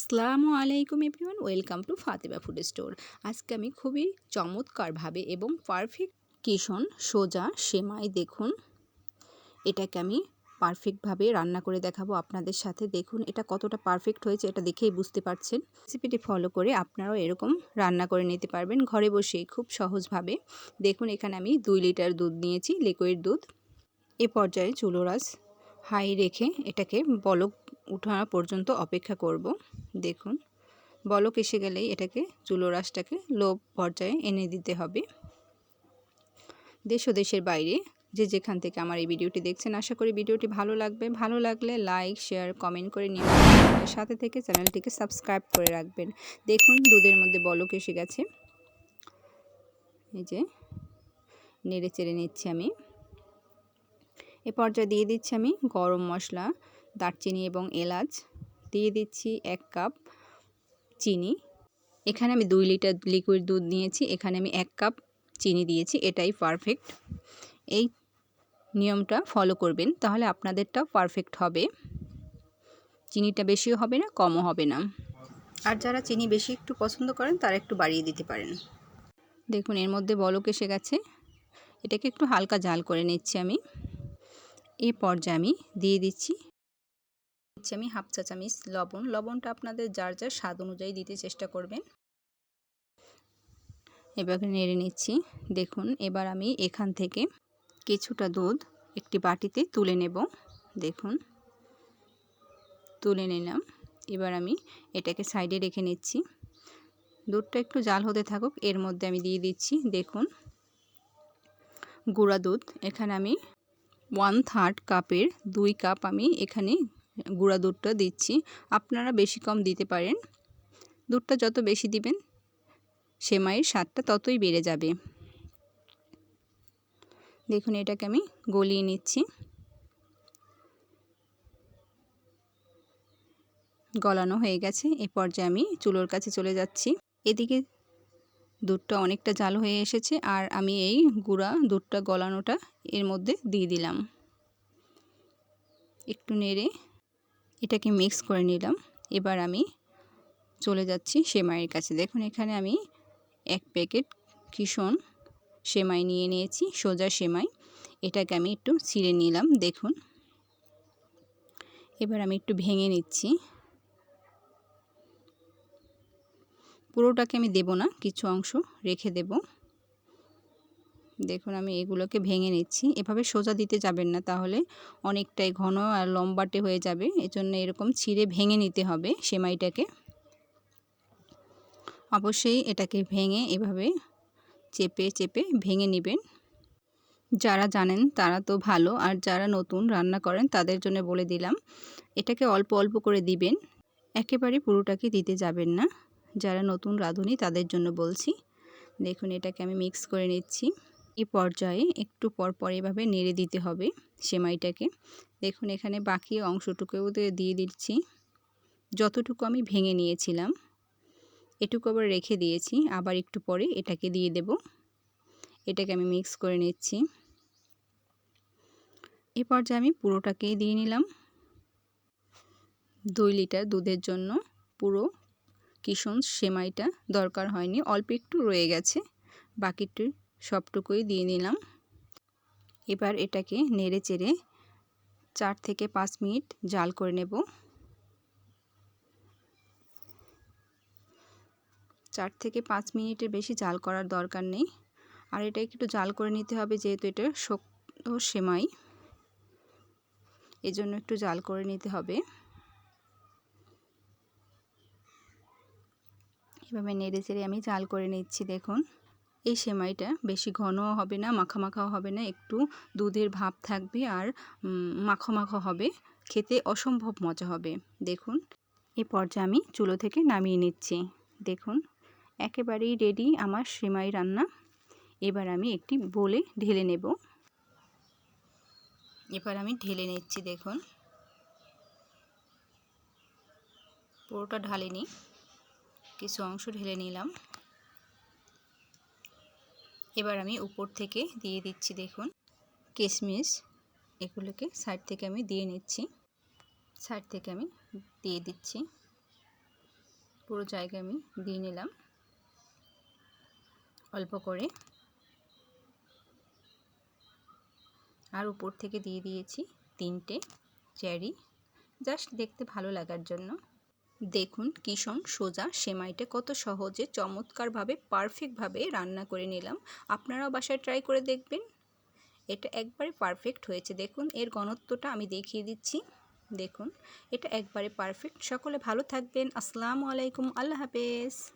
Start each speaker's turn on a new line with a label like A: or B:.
A: আসসালামু আলাইকুম everyone, welcome to Fatema food store. আজকে আমি খুবই চমৎকারভাবে এবং পারফেক্ট কিশন সোজা সেমাই দেখুন। এটাকে আমি পারফেক্টভাবে রান্না করে দেখাবো আপনাদের সাথে। দেখুন এটা কতটা পারফেক্ট হয়েছে, এটা দেখেই বুঝতে পারছেন। রেসিপিটি ফলো করে আপনারাও এরকম রান্না করে নিতে পারবেন ঘরে বসেই খুব সহজভাবে। দেখুন এখানে আমি দুই লিটার দুধ নিয়েছি লিকুইড দুধ। এ পর্যায়ে চুলোরাস হাই রেখে এটাকে বলক উঠানো পর্যন্ত অপেক্ষা করব। দেখুন, বলক এসে গেলেই এটাকে চুলো রাসটাকে লো পর্যায়ে এনে দিতে হবে। দেশ ও দেশের বাইরে যে যেখান থেকে আমার এই ভিডিওটি দেখছেন, আশা করি ভিডিওটি ভালো লাগবে। ভালো লাগলে লাইক, শেয়ার, কমেন্ট করে নিয়ে সাথে থেকে চ্যানেলটিকে সাবস্ক্রাইব করে রাখবেন। দেখুন, দুধের মধ্যে বলক এসে গেছে। এই যে, নেড়ে চেড়ে নিচ্ছি আমি। এ পর্যায়ে দিয়ে দিচ্ছি আমি গরম মশলা। দারচিনি এবং এলাচ। দিয়ে দিচ্ছি এক কাপ চিনি। এখানে আমি দুই লিটার লিকুইড দুধ নিয়েছি। এখানে আমি এক কাপ চিনি দিয়েছি। এটাই পারফেক্ট এই নিয়মটা ফলো করবেন, তাহলে আপনাদেরটাও পারফেক্ট হবে। চিনিটা বেশিও হবে না, কমও হবে না। আর যারা চিনি বেশি একটু পছন্দ করেন, তারা একটু বাড়িয়ে দিতে পারেন। দেখুন, এর মধ্যে বলক এসে গেছে। এটাকে একটু হালকা জাল করে নিচ্ছি আমি। এই পর্যায়ে আমি দিয়ে দিচ্ছি দিচ্ছি আমি হাফ চা চামিচ, লবণ। লবণটা আপনাদের যার যার স্বাদ অনুযায়ী দিতে চেষ্টা করবেন। এবার নেড়ে নিচ্ছি। দেখুন, এবার আমি এখান থেকে কিছুটা দুধ একটি বাটিতে তুলে নেব। দেখুন, তুলে নিলাম। এবার আমি এটাকে সাইডে রেখে নিচ্ছি। দুধটা একটু জাল হতে থাকুক, এর মধ্যে আমি দিয়ে দিচ্ছি। দেখুন, গুঁড়া দুধ। এখানে আমি ওয়ান থার্ড কাপের দুই কাপ আমি এখানে গুঁড়া দুধটা দিচ্ছি। আপনারা বেশি কম দিতে পারেন। দুধটা যত বেশি দিবেন, সেমাইয়ের স্বাদটা ততই বেড়ে যাবে। দেখুন, এটাকে আমি গলিয়ে নিচ্ছি। গলানো হয়ে গেছে। এ পর্যায়ে আমি চুলোর কাছে চলে যাচ্ছি। এদিকে দুধটা অনেকটা জাল হয়ে এসেছে আর আমি এই গুঁড়া দুধটা গলানোটা এর মধ্যে দিয়ে দিলাম। একটু নেড়ে এটাকে মিক্স করে নিলাম। এবার আমি চলে যাচ্ছি সেমাইয়ের কাছে। দেখুন, এখানে আমি এক প্যাকেট কিশন সেমাই নিয়ে নিয়েছি, সোজা সেমাই। এটাকে আমি একটু ছিঁড়ে নিলাম, দেখুন। এবার আমি একটু ভেঙে নিচ্ছি। পুরোটাকে আমি দেব না, কিছু অংশ রেখে দেব। দেখুন আমি এগুলোকে ভেঙে নিচ্ছি। এভাবে সোজা দিতে যাবেন না তাহলে অনেকটাই ঘন আর লম্বাটে হয়ে যাবে। এজন্য এরকম ছিঁড়ে ভেঙে নিতে হবে সেমাইটাকে। অবশ্যই এটাকে ভেঙে এভাবে চেপে চেপে ভেঙে নেবেন। যারা জানেন তারা তো ভালো। আর যারা নতুন রান্না করেন তাদের জন্য বলে দিলাম, এটাকে অল্প অল্প করে দিবেন। একেবারে পুরোটাকে দিতে যাবেন না। যারা নতুন রাঁধুনি তাদের জন্য বলছি। দেখুন এটাকে আমি মিক্স করে নিচ্ছি। এই পর্যায়ে একটু পর পর এভাবে নেড়ে দিতে হবে সেমাইটাকে। দেখুন, এখানে বাকি অংশটুকুও দিয়ে দিচ্ছি। যতটুকু আমি ভেঙে নিয়েছিলাম, এটুকু আবার রেখে দিয়েছি। আবার একটু পরে এটাকে দিয়ে দেব। এটাকে আমি মিক্স করে নিচ্ছি। এ পর্যায়ে আমি পুরোটাকেই দিয়ে নিলাম। দুই লিটার দুধের জন্য পুরো কিশন সেমাইটা দরকার হয়নি। অল্প একটু রয়ে গেছে। বাকিটি সবটুকুই দিয়ে নিলাম। এবার এটাকে নেড়ে চেড়ে চার থেকে পাঁচ মিনিট জাল করে নেব। চার থেকে পাঁচ মিনিটের বেশি জাল করার দরকার নেই। আর এটা একটু জাল করে নিতে হবে যেহেতু এটা শক্ত সেমাই। এজন্য একটু জাল করে নিতে হবে। এভাবে নেড়ে চেড়ে আমি জাল করে নিচ্ছি দেখুন। এই সেমাইটা বেশি ঘনও হবে না মাখা মাখাও হবে না, একটু দুধের ভাব থাকবে আর মাখো মাখো হবে, খেতে অসম্ভব মজা হবে। দেখুন এই পর্যায়ে আমি চুলো থেকে নামিয়ে নিচ্ছি। দেখুন, একেবারেই রেডি আমার সেমাই রান্না। এবার আমি একটি বলে ঢেলে নেব। এবার আমি ঢেলে নিচ্ছি, দেখুন। পুরোটা ঢালিনি, কিছু অংশ ঢেলে নিলাম। এবার আমি উপর থেকে দিয়ে দিচ্ছি দেখুন কিশমিশ এগুলোকে সাইড থেকে আমি দিয়ে নিচ্ছি। সাইড থেকে আমি দিয়ে দিচ্ছি। পুরো জায়গায় আমি দিয়ে নিলাম। অল্প করে। আর উপর থেকে দিয়ে দিয়েছি তিনটে চেরি। জাস্ট দেখতে ভালো লাগার জন্য। দেখুন কিষণ সোজা সেমাইটা কত সহজে, চমৎকারভাবে পারফেক্টভাবে রান্না করে নিলাম। আপনারাও বাসায় ট্রাই করে দেখবেন। এটা একবারে পারফেক্ট হয়েছে। দেখুন, এর গণত্বটা আমি দেখিয়ে দিচ্ছি। দেখুন, এটা একবারে পারফেক্ট সকলে ভালো থাকবেন। আসসালামু আলাইকুম। আল্লাহ হাফেজ।